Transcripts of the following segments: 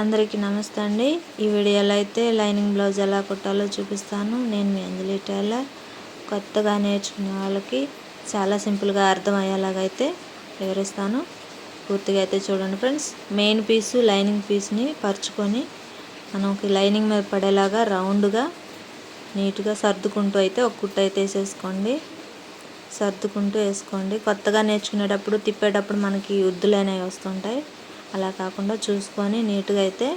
అందరికీ నమస్తే అండి. ఈ వీడియోలో అయితే లైనింగ్ బ్లౌజ్ ఎలా కుట్టాలో చూపిస్తాను. నేను మీ అంజలి టైలర్. కొత్తగా నేర్చుకునే వాళ్ళకి చాలా సింపుల్గా అర్థమయ్యేలాగా అయితే వివరిస్తాను. పూర్తిగా అయితే చూడండి ఫ్రెండ్స్. మెయిన్ పీసు లైనింగ్ పీస్ని పరుచుకొని మనకి లైనింగ్ మీద పడేలాగా రౌండ్గా నీట్గా సర్దుకుంటూ అయితే ఒక కుట్ట అయితే వేసేసుకోండి. సర్దుకుంటూ వేసుకోండి. కొత్తగా నేర్చుకునేటప్పుడు తిప్పేటప్పుడు మనకి ఉద్దులు అనేవి వస్తుంటాయి. అలా కాకుండా చూసుకొని నీట్గా అయితే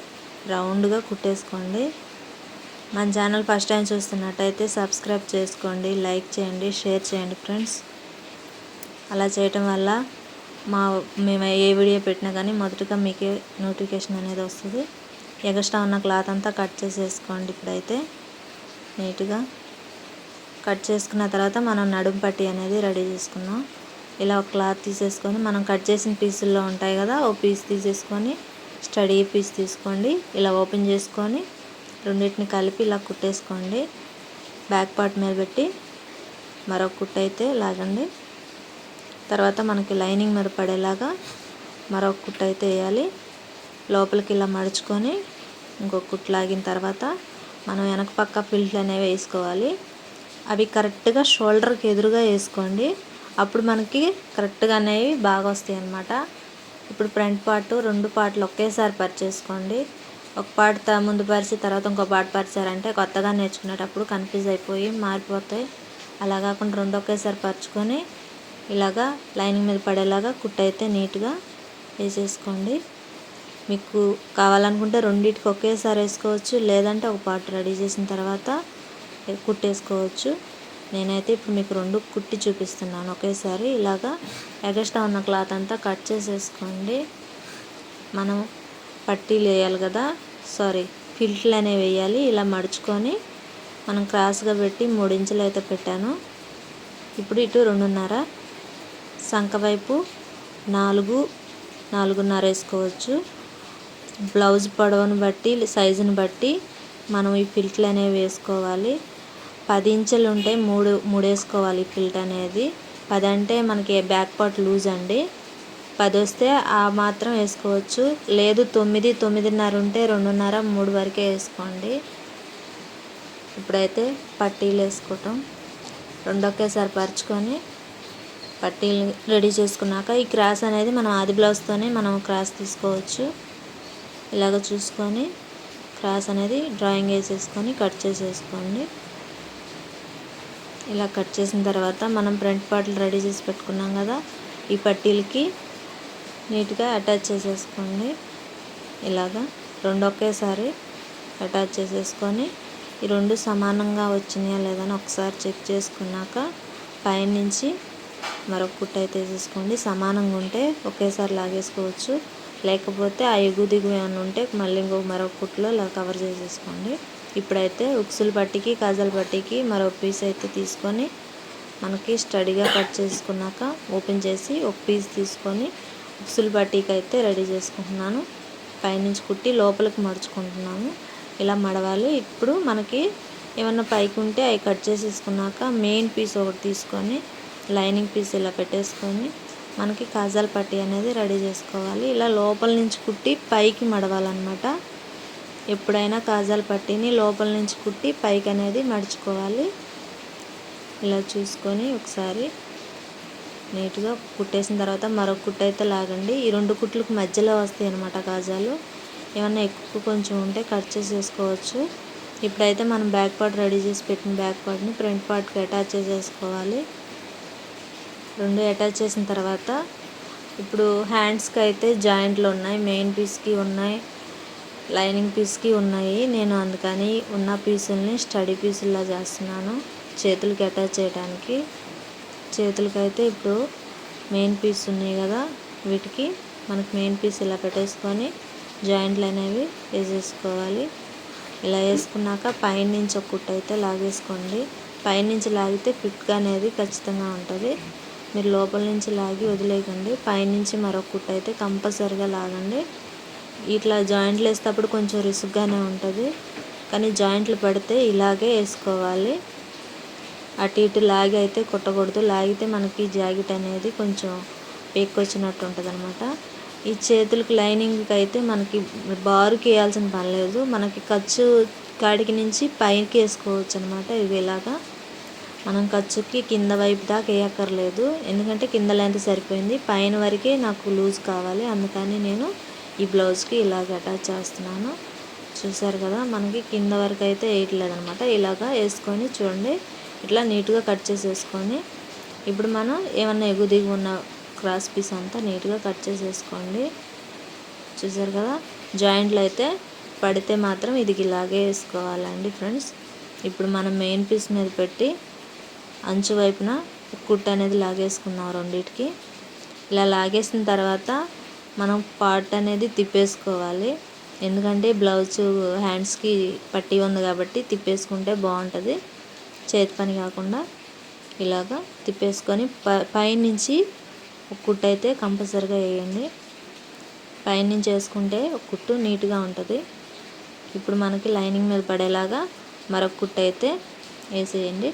రౌండ్గా కుట్టేసుకోండి. మన ఛానల్ ఫస్ట్ టైం చూస్తున్నట్టయితే సబ్స్క్రైబ్ చేసుకోండి లైక్ చేయండి షేర్ చేయండి ఫ్రెండ్స్. అలా చేయటం వల్ల మా మేము ఏ వీడియో పెట్టినా కానీ మొదటగా మీకే నోటిఫికేషన్ అనేది వస్తుంది. ఎగస్ట్రా ఉన్న క్లాత్ అంతా కట్ చేసేసుకోండి ఇప్పుడైతే. నీట్గా కట్ చేసుకున్న తర్వాత మనం నడుం పట్టి అనేది రెడీ చేసుకున్నాం ఇలా ఒక క్లాత్ తీసేసుకొని మనం కట్ చేసిన పీసుల్లో ఉంటాయి కదా ఓ పీస్ తీసేసుకొని స్టడీ పీస్ తీసుకోండి. ఇలా ఓపెన్ చేసుకొని రెండింటిని కలిపి ఇలా కుట్టేసుకోండి. బ్యాక్ పార్ట్ మీద పెట్టి మరొక కుట్ట అయితే లాగండి. తర్వాత మనకి లైనింగ్ మీద పడేలాగా మరొక కుట్ట అయితే వేయాలి. లోపలికి ఇలా మడుచుకొని ఇంకొక కుట్టు లాగిన తర్వాత మనం వెనక పక్క ఫిల్ట్లు అనేవి వేసుకోవాలి. అవి కరెక్ట్గా షోల్డర్కి ఎదురుగా వేసుకోండి. అప్పుడు మనకి కరెక్ట్గా అనేవి బాగా వస్తాయి అన్నమాట. ఇప్పుడు ఫ్రంట్ పార్ట్ రెండు పార్ట్లు ఒకేసారి పరిచేసుకోండి. ఒక పార్ట్ ముందు పరిచి తర్వాత ఇంకో పార్ట్ పరిచారంటే కొత్తగా నేర్చుకునేటప్పుడు కన్ఫ్యూజ్ అయిపోయి మారిపోతాయి. అలా కాకుండా రెండు ఒకేసారి పరుచుకొని ఇలాగా లైనింగ్ మీద పడేలాగా కుట్టయితే నీట్గా వేసేసుకోండి. మీకు కావాలనుకుంటే రెండింటికి ఒకేసారి వేసుకోవచ్చు లేదంటే ఒక పార్ట్ రెడీ చేసిన తర్వాత కుట్టేసుకోవచ్చు. నేనైతే ఇప్పుడు మీకు రెండు కుట్టి చూపిస్తున్నాను. ఒకేసారి ఇలాగా ఎగస్ట్రా ఉన్న క్లాత్ అంతా కట్ చేసేసుకోండి. మనం పట్టీలు వేయాలి కదా. సారీ ఫిల్ట్లు అనేవి వేయాలి. ఇలా మడుచుకొని మనం క్రాస్గా పెట్టి మూడించులు అయితే పెట్టాను. ఇప్పుడు ఇటు రెండున్నర సంఖ వైపు నాలుగు నాలుగున్నర వేసుకోవచ్చు. బ్లౌజ్ పొడవును బట్టి సైజుని బట్టి మనం ఈ ఫిల్ట్లు అనేవి వేసుకోవాలి. పది ఇంచులు ఉంటే మూడు మూడు వేసుకోవాలి ఫిల్ట్ అనేది. పది అంటే మనకి బ్యాక్ పార్ట్ లూజ్ అండి. పది వస్తే ఆ మాత్రం వేసుకోవచ్చు. లేదు తొమ్మిది తొమ్మిదిన్నర ఉంటే రెండున్నర మూడు వరకే వేసుకోండి. ఇప్పుడైతే పట్టీలు వేసుకోవటం. రెండు ఒకేసారి పరుచుకొని పట్టీలు రెడీ చేసుకున్నాక ఈ క్రాస్ అనేది మనం ఆది బ్లౌజ్తోనే మనం క్రాస్ తీసుకోవచ్చు. ఇలాగ చూసుకొని క్రాస్ అనేది డ్రాయింగ్ వేసేసుకొని కట్ చేసేసుకోండి. ఇలా కట్ చేసిన తర్వాత మనం ఫ్రంట్ పార్ట్లు రెడీ చేసి పెట్టుకున్నాం కదా ఈ పట్టీలకి నీట్గా అటాచ్ చేసేసుకోండి. ఇలాగా రెండు ఒకేసారి అటాచ్ చేసేసుకొని ఈ రెండు సమానంగా వచ్చినాయా లేదని ఒకసారి చెక్ చేసుకున్నాక పైనుంచి మరొక కుట్ట అయితే వేసేసుకోండి. సమానంగా ఉంటే ఒకేసారి లాగేసుకోవచ్చు. లేకపోతే ఆ ఎగు దిగు ఏమైనా ఉంటే మళ్ళీ ఇంకొక మరొక కుట్లో ఇలా కవర్ చేసేసుకోండి. ఇప్పుడైతే ఉక్సులు పట్టికి కాజల పట్టికి మరో పీస్ అయితే తీసుకొని మనకి స్టడీగా కట్ చేసుకున్నాక ఓపెన్ చేసి ఒక పీస్ తీసుకొని ఉక్సులు పట్టీకి అయితే రెడీ చేసుకుంటున్నాను. పైనుంచి కుట్టి లోపలికి మడుచుకుంటున్నాను. ఇలా మడవాలి. ఇప్పుడు మనకి ఏమన్నా పైకి ఉంటే అవి కట్ చేసేసుకున్నాక మెయిన్ పీస్ ఒకటి తీసుకొని లైనింగ్ పీస్ ఇలా పెట్టేసుకొని మనకి కాజాల పట్టీ అనేది రెడీ చేసుకోవాలి. ఇలా లోపల నుంచి కుట్టి పైకి మడవాలన్నమాట. ఎప్పుడైనా కాజాల పట్టీని లోపల నుంచి కుట్టి పైకి అనేది మడుచుకోవాలి. ఇలా చూసుకొని ఒకసారి నీట్గా కుట్టేసిన తర్వాత మరొక కుట్టు అయితే లాగండి. ఈ రెండు కుట్లకు మధ్యలో వస్తాయి అన్నమాట కాజాలు. ఏమన్నా ఎక్కువ కొంచెం ఉంటే కట్ చేసేసుకోవచ్చు. ఇప్పుడైతే మనం బ్యాక్ పార్ట్ రెడీ చేసి పెట్టిన బ్యాక్ పార్ట్ని ఫ్రంట్ పార్ట్కి అటాచ్ చేసేసుకోవాలి. రెండు అటాచ్ చేసిన తర్వాత ఇప్పుడు హ్యాండ్స్కి అయితే జాయింట్లు ఉన్నాయి మెయిన్ పీస్కి ఉన్నాయి. లైనింగ్ పీస్కి ఉన్నాయి. నేను అందుకని ఉన్న పీసుల్ని స్టడీ పీసుల్లా చేస్తున్నాను. చేతులకి అటాచ్ చేయడానికి. చేతులకైతే ఇప్పుడు మెయిన్ పీస్ ఉన్నాయి కదా. వీటికి మనకు మెయిన్ పీస్ ఇలా పెట్టేసుకొని జాయింట్లు అనేవి వేసేసుకోవాలి. ఇలా వేసుకున్నాక పైనుంచి ఒక కుట్ట అయితే లాగేసుకోండి. పైనుంచి లాగితే ఫిట్గా అనేది ఖచ్చితంగా ఉంటుంది. మీరు లోపల నుంచి లాగి వదిలేయకండి. పైనుంచి మరొక కుట్ట అయితే కంపల్సరిగా లాగండి. ఇట్లా జాయింట్లు వేసేటప్పుడు కొంచెం రిసుగ్గానే ఉంటుంది. కానీ జాయింట్లు పడితే ఇలాగే వేసుకోవాలి. అటు ఇటు లాగి అయితే కుట్టకూడదు. లాగితే మనకి జాకెట్ అనేది కొంచెం వచ్చినట్టు ఉంటుంది అనమాట ఈ చేతులకు లైనింగ్కి అయితే మనకి బారుకి వేయాల్సిన పని లేదు. మనకి ఖర్చు కాడికి నుంచి పైకి వేసుకోవచ్చు అనమాట ఇవి ఇలాగా మనం ఖర్చుకి కింద వైపు దాకా వేయక్కర్లేదు. ఎందుకంటే కింద లెంత్ సరిపోయింది. పైన వరకే నాకు లూజ్ కావాలి. అందుకని నేను ఈ బ్లౌజ్కి ఇలాగ అటాచ్ చేస్తున్నాను. చూసారు కదా మనకి కింద వరకు అయితే వేయట్లేదు అనమాట ఇలాగా వేసుకొని చూడండి. ఇట్లా నీట్గా కట్ చేసేసుకొని ఇప్పుడు మనం ఏమన్నా ఎగు దిగు ఉన్న క్రాస్ పీస్ అంతా నీట్గా కట్ చేసేసుకోండి. చూసారు కదా జాయింట్లు అయితే పడితే మాత్రం ఇది ఇలాగే వేసుకోవాలండి ఫ్రెండ్స్. ఇప్పుడు మనం మెయిన్ పీస్ మీద పెట్టి అంచు వైపున కుట్ అనేది లాగేసుకున్నాం రెండింటికి. ఇలా లాగేసిన తర్వాత మనం పార్ట్ అనేది తిప్పేసుకోవాలి. ఎందుకంటే బ్లౌజ్ హ్యాండ్స్కి పట్టి ఉంది కాబట్టి తిప్పేసుకుంటే బాగుంటుంది. చేతి పని కాకుండా ఇలాగా తిప్పేసుకొని ప పైనుంచి ఒక కుట్టు అయితే కంపల్సరిగా వేయండి. పైనుంచి వేసుకుంటే ఒక కుట్టు నీట్గా ఉంటుంది. ఇప్పుడు మనకి లైనింగ్ మీద పడేలాగా మరొక కుట్టు అయితే వేసేయండి.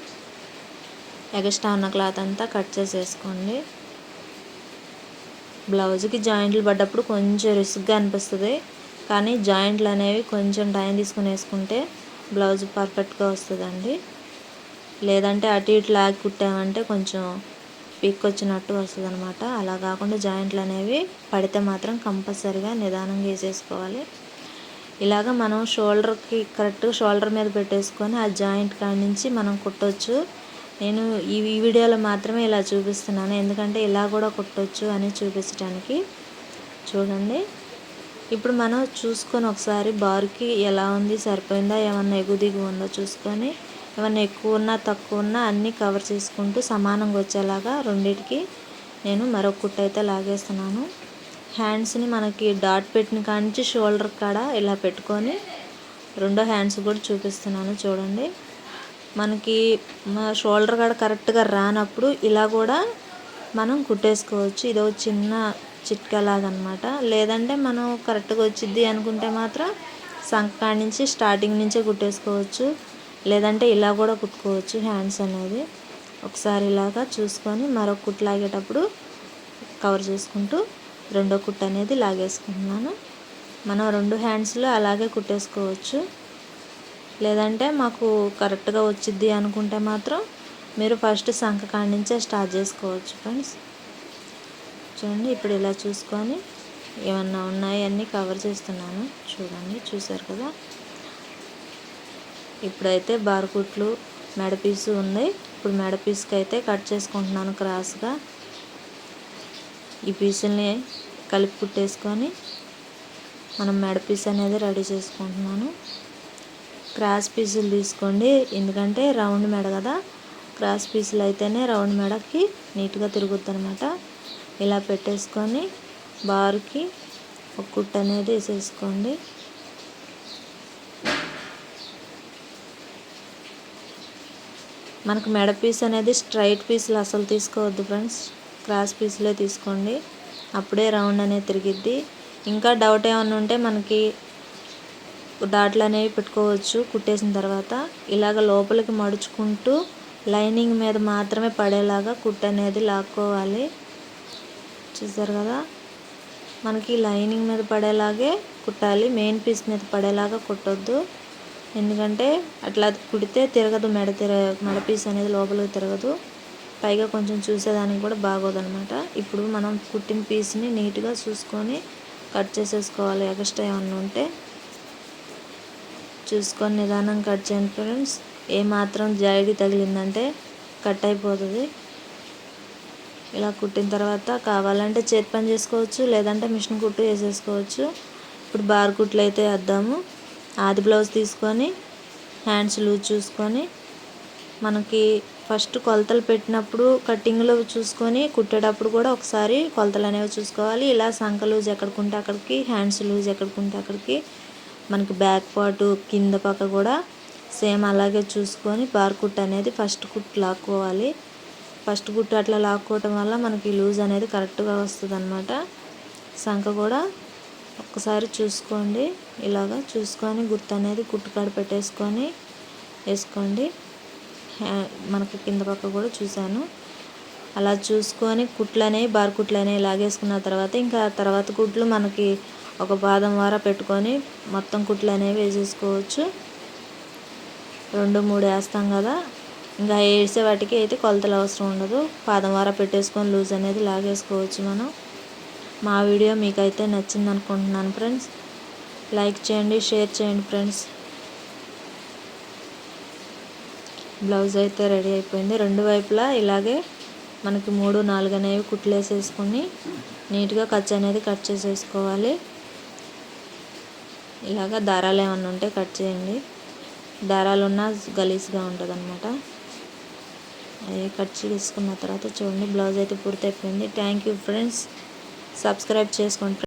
ఎగస్ట్రా ఉన్న క్లాత్ అంతా కట్ చేసేసుకోండి. బ్లౌజ్కి జాయింట్లు పడ్డప్పుడు కొంచెం రిస్క్గా అనిపిస్తుంది. కానీ జాయింట్లు అనేవి కొంచెం టైం తీసుకుని వేసుకుంటే బ్లౌజ్ పర్ఫెక్ట్గా వస్తుందండి. లేదంటే అటు ఇటు లాగి కుట్టామంటే కొంచెం పిక్ వచ్చినట్టు వస్తుంది అనమాట అలా కాకుండా జాయింట్లు అనేవి పడితే మాత్రం కంపల్సరిగా నిదానంగా వేసేసుకోవాలి. ఇలాగ మనం షోల్డర్కి కరెక్ట్గా షోల్డర్ మీద పెట్టేసుకొని ఆ జాయింట్ కాడి నుంచి మనం కుట్టవచ్చు నేను ఈ వీడియోలో మాత్రమే ఇలా చూపిస్తున్నాను. ఎందుకంటే ఇలా కూడా కుట్టవచ్చు అని చూపించడానికి చూడండి. ఇప్పుడు మనం చూసుకొని ఒకసారి బార్కి ఎలా ఉంది సరిపోయిందా ఏమన్నా ఎగు దిగు ఉందో చూసుకొని ఏమన్నా ఎక్కువ ఉన్నా తక్కువ ఉన్నా అన్నీ కవర్ చేసుకుంటూ సమానంగా వచ్చేలాగా రెండింటికి నేను మరొక కుట్టు అయితే లాగేస్తున్నాను. హ్యాండ్స్ని మనకి డాట్ పెట్టిన కానించి షోల్డర్ కాడ ఇలా పెట్టుకొని రెండో హ్యాండ్స్ కూడా చూపిస్తున్నాను చూడండి. మనకి షోల్డర్ కాడ కరెక్ట్గా రానప్పుడు ఇలా కూడా మనం కుట్టేసుకోవచ్చు. ఇదో ఒక చిన్న చిట్కాలాగనమాట లేదంటే మనం కరెక్ట్గా వచ్చిద్ది అనుకుంటే మాత్రం సంక నుంచి స్టార్టింగ్ నుంచే కుట్టేసుకోవచ్చు. లేదంటే ఇలా కూడా కుట్టుకోవచ్చు హ్యాండ్స్ అనేది. ఒకసారి ఇలాగా చూసుకొని మరొక కుట్టు లాగేటప్పుడు కవర్ చేసుకుంటూ రెండో కుట్టు అనేది లాగేసుకుంటున్నాను. మనం రెండు హ్యాండ్స్లో అలాగే కుట్టేసుకోవచ్చు. లేదంటే మాకు కరెక్ట్గా వచ్చిద్ది అనుకుంటే మాత్రం మీరు ఫస్ట్ సంఖ కాడి నుంచే స్టార్ట్ చేసుకోవచ్చు ఫ్రెండ్స్. చూడండి ఇప్పుడు ఇలా చూసుకొని ఏమన్నా ఉన్నాయి? అన్నీ కవర్ చేస్తున్నాను. చూడండి చూసారు కదా? ఇప్పుడైతే బార్కుట్లు మెడపీసు ఉంది ఉన్నాయి. ఇప్పుడు మెడపీస్కి అయితే కట్ చేసుకుంటున్నాను క్రాస్గా. ఈ పీసుల్ని కలిపి కుట్టేసుకొని మనం మెడపీస్ అనేది రెడీ చేసుకుంటున్నాను. క్రాస్ పీసులు తీసుకోండి. ఎందుకంటే రౌండ్ మెడ కదా. క్రాస్ పీసులు అయితేనే రౌండ్ మెడకి నీట్గా తిరుగుద్ది అనమాట ఇలా పెట్టేసుకొని బారుకి ఒక కుట్టు అనేది వేసేసుకోండి. మనకు మెడ పీస్ అనేది స్ట్రైట్ పీసులు అసలు తీసుకోవద్దు ఫ్రెండ్స్. క్రాస్ పీసులే తీసుకోండి. అప్పుడే రౌండ్ అనేది తిరిగిద్ది. ఇంకా డౌట్ ఏమైనా ఉంటే మనకి డాట్లు అనేవి పెట్టుకోవచ్చు. కుట్టేసిన తర్వాత ఇలాగ లోపలికి మడుచుకుంటూ లైనింగ్ మీద మాత్రమే పడేలాగా కుట్టు అనేది లాక్కోవాలి. చూసారు కదా? మనకి లైనింగ్ మీద పడేలాగే కుట్టాలి. మెయిన్ పీస్ మీద పడేలాగా కుట్టొద్దు. ఎందుకంటే అట్లా కుడితే తిరగదు మెడ తిర మెడ పీస్ అనేది లోపలికి తిరగదు. పైగా కొంచెం చూసేదానికి కూడా బాగోదనమాట. ఇప్పుడు మనం కుట్టిన పీస్ని నీట్గా చూసుకొని కట్ చేసేసుకోవాలి. ఎక్స్ట్రా ఏమన్నా ఉంటే. చూసుకొని నిదానం కట్ చేయండి ఫ్రెండ్స్. ఏమాత్రం జాయిడి తగిలిందంటే కట్ అయిపోతుంది. ఇలా కుట్టిన తర్వాత కావాలంటే చేతి పని చేసుకోవచ్చు లేదంటే మిషన్ కుట్టు వేసేసుకోవచ్చు. ఇప్పుడు బార్ కుట్లు అయితే వేద్దాము. ఆది బ్లౌజ్ తీసుకొని హ్యాండ్స్ లూజ్ చూసుకొని మనకి ఫస్ట్ కొలతలు పెట్టినప్పుడు కటింగ్లో చూసుకొని కుట్టేటప్పుడు కూడా ఒకసారి కొలతలు అనేవి చూసుకోవాలి. ఇలా సంఖ లూజ్ ఎక్కడికుంటే అక్కడికి హ్యాండ్స్ లూజ్ ఎక్కడికుంటే అక్కడికి. మనకి బ్యాక్ పార్ట్ కింద పక్క కూడా సేమ్ అలాగే చూసుకొని బార్ కుట్ అనేది ఫస్ట్ కుట్ లాక్కోవాలి. ఫస్ట్ కుట్టు అట్లా లాక్కోవటం వల్ల మనకి లూజ్ అనేది కరెక్ట్గా వస్తుంది అనమాట సంఖ కూడా ఒక్కసారి చూసుకోండి. ఇలాగా చూసుకొని గుర్తు అనేది కుట్టుకాడ పెట్టేసుకొని వేసుకోండి. మనకి కింద పక్క కూడా చూశాను. అలా చూసుకొని కుట్లు అనేవి బార్ కుట్లు అనేవి లాగేసుకున్న తర్వాత ఇంకా తర్వాత కుట్లు మనకి ఒక పాదం వార పెట్టుకొని మొత్తం కుట్లు అనేవి వేసేసుకోవచ్చు. రెండు మూడు వేస్తాం కదా. ఇంకా వేసే వాటికి అయితే కొలతలు అవసరం ఉండదు. పాదం వార పెట్టేసుకొని లూజ్ అనేది లాగేసుకోవచ్చు మనం. మా వీడియో మీకైతే నచ్చింది అనుకుంటున్నాను ఫ్రెండ్స్. లైక్ చేయండి షేర్ చేయండి ఫ్రెండ్స్. బ్లౌజ్ అయితే రెడీ అయిపోయింది. రెండు వైపులా ఇలాగే మనకి మూడు నాలుగు అనేవి కుట్లు వేసేసుకొని నీట్గా ఖర్చు అనేది కట్ చేసేసుకోవాలి. ఇలాగ దారాలు ఏమన్నా ఉంటే కట్ చేయండి. దారాలు ఉన్న గలీజ్గా ఉంటుంది అనమాట అవి కట్ చేసుకున్న తర్వాత చూడండి బ్లౌజ్ అయితే పూర్తయిపోయింది. థ్యాంక్ యూ ఫ్రెండ్స్ సబ్స్క్రైబ్ చేసుకోండి.